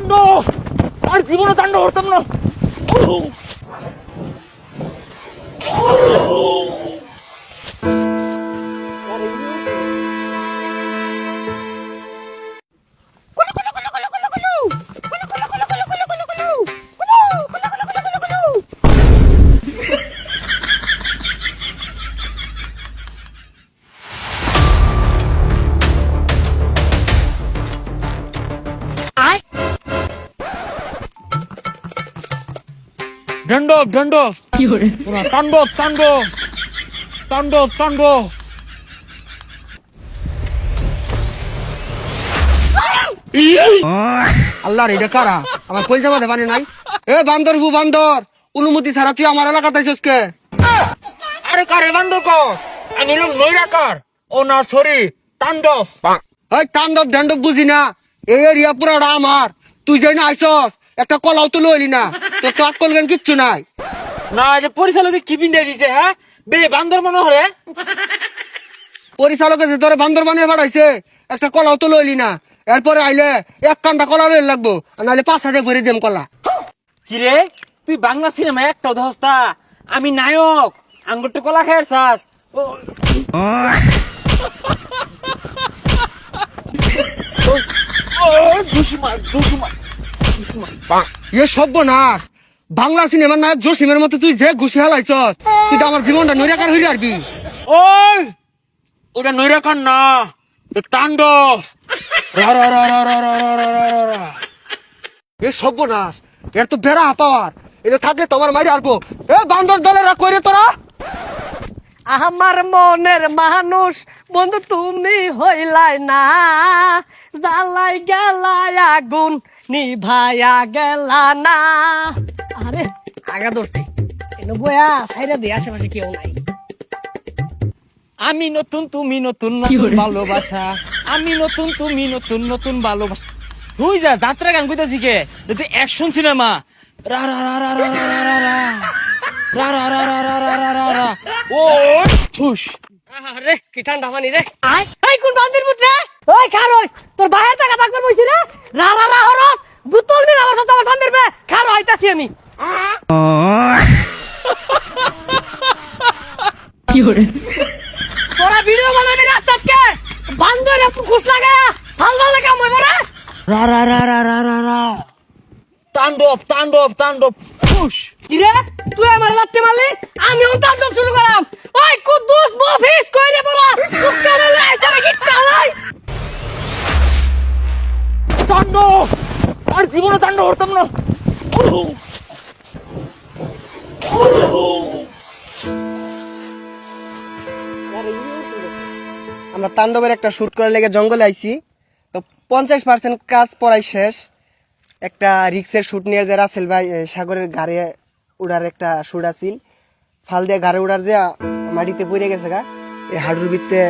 কাণ্ড আর জীবনে কাণ্ড হরতাম না দণ্ডব পুরা তাণ্ডব তাণ্ডব তাণ্ডব তাণ্ডব আল্লাহর এটা কারা? আমার পানি নাই? এ বান্দর হু বান্দর। অনুমতি ছাড়া তুই আমার এলাকাতে আইসস কে? আরে কারে বন্ধ কর আমি হলাম নৈরাকার। ও না সরি তাণ্ডব। এই তাণ্ডব ড্যান্ডব বুঝি না। এই এরিয়া পুরাটা আমার। তুই যাই না আইসস একটা কলাও তো লইলি না। তোর তো আকল জ্ঞান কিচ্ছু নাই না যে পরিচালক কি পিন্দে দিছে হ্যাঁ বে বান্দর মনে হরে পরিচালকে যে তোর বান্দর বানিয়ে পাঠাইছে একটা কলাও তো লইলি না এরপরে আইলে এক কান্দা কলা লইলে লাগবো আর নাহলে পাঁচ হাজার ভরে দেম কলা কি রে তুই বাংলা সিনেমা একটা ধস্তা আমি নায়ক আঙ্গুরটা কলা খায় চাস দুশ্মন দুশ্মন এ সর্বনাশ বাংলা সিনেমার নায়ক জসিমের মতো তুই যে ঘুষি হালাইছ তুই তো আমার জীবনটা নৈরাকার হয়ে যাবি ওই ওটা নৈরাকার না তাণ্ডব। এ সর্বনাশ এর তো বেড়া পাওয়ার এটা থাকলে তোমার মারি আসব এ বান্দর দলেরা কইরে তোরা? আমার মনের মানুষ বন্ধু তুমি হইলাই না। জ্বালাই গেলাই আগুন নিভায়া গেলা না। আরে আগা ধরছি। এনে বয়া সাইরা দিয়ে আশেপাশে কেউ নাই। আমি নতুন তুমি নতুন নতুন ভালোবাসা। আমি নতুন তুমি নতুন নতুন ভালোবাসা। তুই যা যাত্রা গান কইতাছি কে? তুই অ্যাকশন সিনেমা রা রা রা রা রা রা রা। রা রা রা রা রা। রা রা রা রা রা ও ঠুস আরে ওই ভালো ভালো মই বড় রা রা রা রা তাণ্ডব তাণ্ডব তাণ্ডব তুই লাত্তি মারলি আমি তাণ্ডব শুরু করাম ওই কুদ্দুস মফিস কই রে তোরা তুই লে আইছা কি চালাই তাণ্ডব আর জীবনে তাণ্ডব হতাম না। আমরা তাণ্ডবের একটা শুট করার লেগে জঙ্গলে আইছি। তো পঞ্চাশ পার্সেন্ট কাজ পড়াই শেষ। একটা রিক্সের শুট নিয়ে যে রাসেল ভাই সাগরের গাড়ি উড়ার একটা শুট আছিল। ফাল দিয়ে গাড়ি উড়ার যে মাটিতে পড়ে গেছে গা, এই হাডুর ভিতরে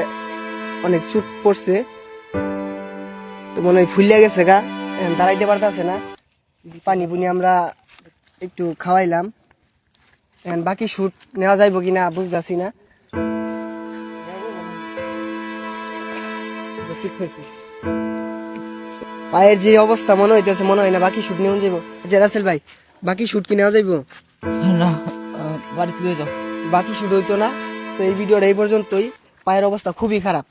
অনেক চুট পড়ছে। তো মনে হয় ফুলিয়া গেছে গা দাঁড়াইতে পারতেছে না। পানি পুনি আমরা একটু খাওয়াইলাম। এখন বাকি শুট নেওয়া যাইব বুঝতেছি না। ঠিক হয়েছে পায়ের যে অবস্থা মনে হইতেছে, মনে হয় না বাকি শুট নেওয়া যাইব। যে রাসেল ভাই, বাকি শুট কি নেওয়া যাইব? না বাড়িতে বাকি শুরু হইতো না, তো এই ভিডিওটা এই পর্যন্তই। পায়ের অবস্থা খুবই খারাপ।